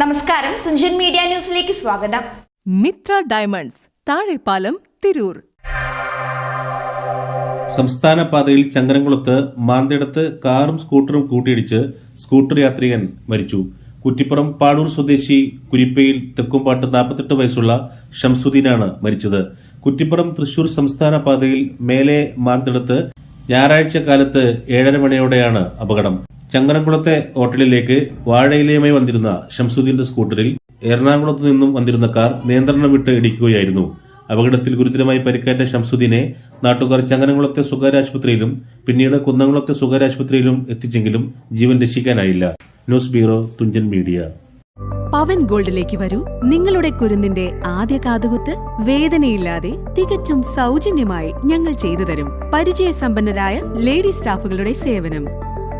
നമസ്കാരം. തുഞ്ചൻ മീഡിയ ന്യൂസിലേക്ക് സ്വാഗതം. മിത്ര ഡയമണ്ട്സ് താഴെപ്പാലം തിരൂർ. സംസ്ഥാന പാതയിൽ ചങ്ങരംകുളത്ത് മാന്തിടത്ത് കാറും സ്കൂട്ടറും കൂട്ടിയിടിച്ച് സ്കൂട്ടർ യാത്രികൻ മരിച്ചു. കുറ്റിപ്പുറം പാടൂർ സ്വദേശി കുരിപ്പയിൽ തെക്കുംപാട്ട് നാൽപ്പത്തെട്ട് വയസ്സുള്ള ഷംസുദ്ദീനാണ് മരിച്ചത്. കുറ്റിപ്പുറം തൃശൂർ സംസ്ഥാന പാതയിൽ മേലെ മാന്തിടത്ത് ഞായറാഴ്ച കാലത്ത് ഏഴര മണിയോടെയാണ് അപകടം. ചങ്ങരംകുളത്തെ ഹോട്ടലിലേക്ക് വാഴയിലയുമായി വന്നിരുന്ന ഷംസുദ്ദീന്റെ സ്കൂട്ടറിൽ എറണാകുളത്ത് നിന്നും വന്നിരുന്ന കാർ നിയന്ത്രണം വിട്ട് ഇടിക്കുകയായിരുന്നു. അപകടത്തിൽ ഗുരുതരമായി പരിക്കേറ്റ ഷംസുദ്ദീനെ നാട്ടുകാർ ചങ്ങനകുളത്തെ സ്വകാര്യ ആശുപത്രിയിലും പിന്നീട് കുന്നംകുളത്തെ സ്വകാര്യ ആശുപത്രിയിലും എത്തിച്ചെങ്കിലും ജീവൻ രക്ഷിക്കാനായില്ല. News bureau Thunchan media. Pavan ഗോൾഡിലേക്ക് വരൂ. നിങ്ങളുടെ കുരുന്നിന്റെ ആദ്യ കാതുകുത്ത് വേദനയില്ലാതെ തികച്ചും സൗജന്യമായി ഞങ്ങൾ ചെയ്തു തരും. പരിചയസമ്പന്നരായ ലേഡി സ്റ്റാഫുകളുടെ സേവനം.